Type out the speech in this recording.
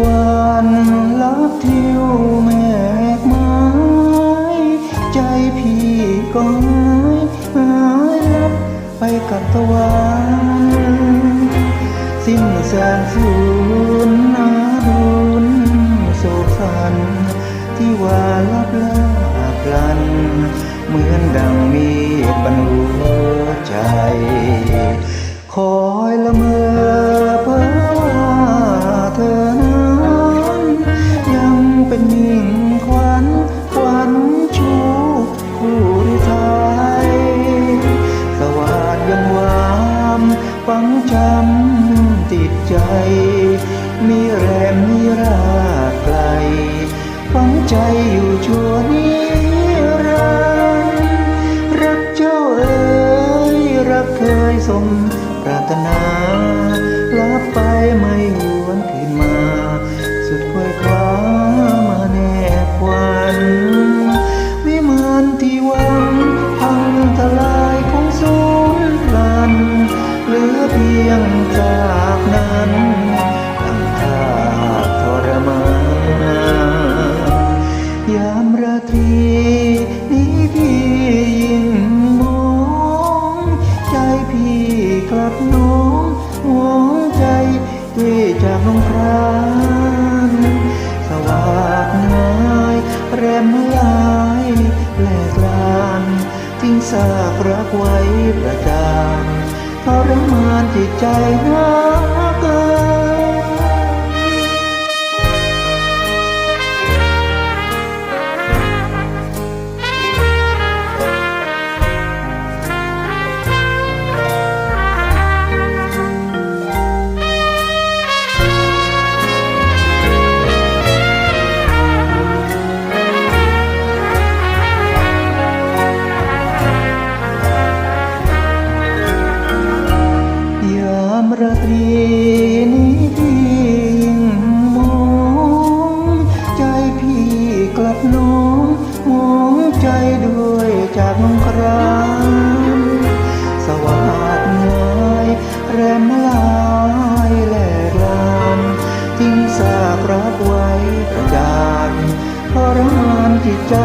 วันลับทิวแมกไม้ใจพี่ก็หายหายลับไปกับตะวันสิ้นแสนสูญนารุนโศกสันที่ว่าลับลาพลัน เหมือนดังมีปันหัวใจคอ งจำติดใจ มีแรมมีรากไกลฝังใจอยู่ชั่วนิรันดร์รักเจ้าเอ๋ยรักเคยสมปรารถนาลับไปไม่ห นั้นตั้งท่าทรมานยามราตรีนี้พี่ยิ่งมองใจพี่กลับน้องห่วงใจด้วยจากน้องครานสวากนายแรมลายแหลกลานทิ้งซากรักไว้ประจาน รมานจิตใจนักเกิน ตรีนี้พี่ยิ่งมอง ใจพี่กลับน้องมองใจด้วยจากน้องครานสวัสดงายแรมลายแหลกลานทิ้งซากรักไว้ประจานทรมานจิตใจ